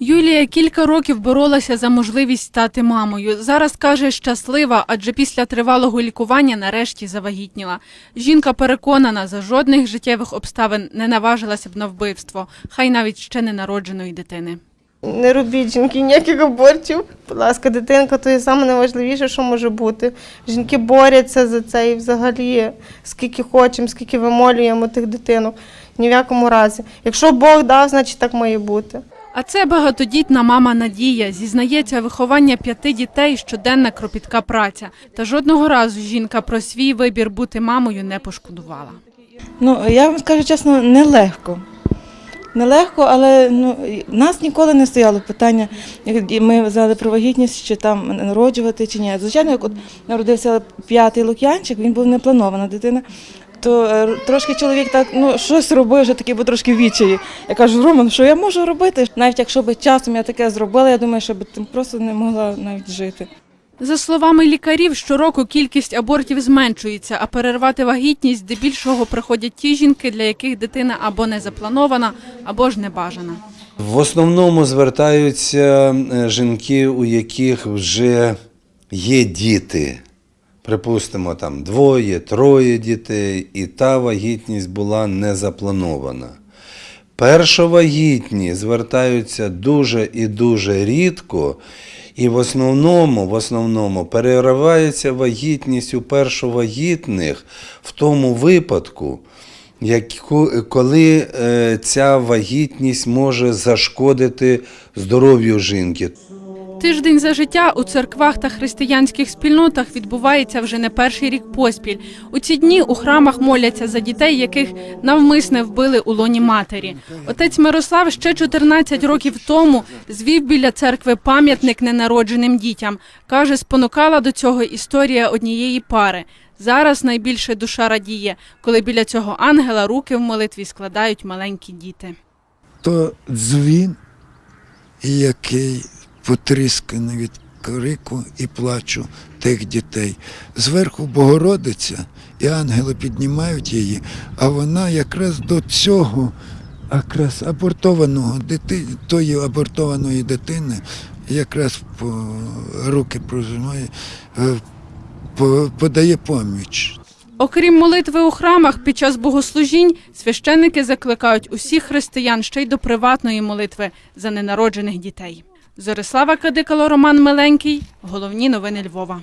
Юлія кілька років боролася за можливість стати мамою. Зараз каже щаслива, адже після тривалого лікування нарешті завагітніла. Жінка переконана, за жодних життєвих обставин не наважилася б на вбивство, хай навіть ще не народженої дитини. Не робіть жінки ніяких абортів. Будь ласка, дитинка то є саме найважливіше, що може бути. Жінки борються за це і взагалі скільки хочемо, скільки вимолюємо тих дитинок. Ні в якому разі. Якщо Бог дав, значить так має бути. А це багатодітна мама Надія. Зізнається, виховання п'яти дітей щоденна кропітка праця. Та жодного разу жінка про свій вибір бути мамою не пошкодувала. Ну, я вам скажу чесно, нелегко. Нелегко, але ну, нас ніколи не стояло питання, як ми взяли про вагітність, чи там народжувати, чи ні. Звичайно, як от народився п'ятий лук'янчик, він був не планована дитина. То е, трошки чоловік так ну щось робив, вже такий був трошки відчаї. Я кажу, Роман, що я можу робити? Навіть якщо б часом я таке зробила, я думаю, що б тим просто не могла навіть жити. За словами лікарів, щороку кількість абортів зменшується, а перервати вагітність здебільшого приходять ті жінки, для яких дитина або не запланована, або ж не бажана. В основному звертаються е, жінки, у яких вже є діти. Припустимо, там двоє, троє дітей, і та вагітність була не запланована. Першовагітні звертаються дуже і дуже рідко, і в основному, в основному переривається вагітність у першовагітних в тому випадку, коли е, ця вагітність може зашкодити здоров'ю жінки. Тиждень за життя у церквах та християнських спільнотах відбувається вже не перший рік поспіль. У ці дні у храмах моляться за дітей, яких навмисне вбили у лоні матері. Отець Мирослав ще 14 років тому звів біля церкви пам'ятник ненародженим дітям. Каже, спонукала до цього історія однієї пари. Зараз найбільше душа радіє, коли біля цього ангела руки в молитві складають маленькі діти. то дзвін, який потрісканий від крику і плачу тих дітей. Зверху Богородиця, і ангели піднімають її, а вона якраз до цього, якраз абортованого дити, тої абортованої дитини, якраз по руки прожимає, е, по- подає поміч. Окрім молитви у храмах, під час богослужінь священники закликають усіх християн ще й до приватної молитви за ненароджених дітей. Зорислава Кадикало, Роман Миленький. Головні новини Львова.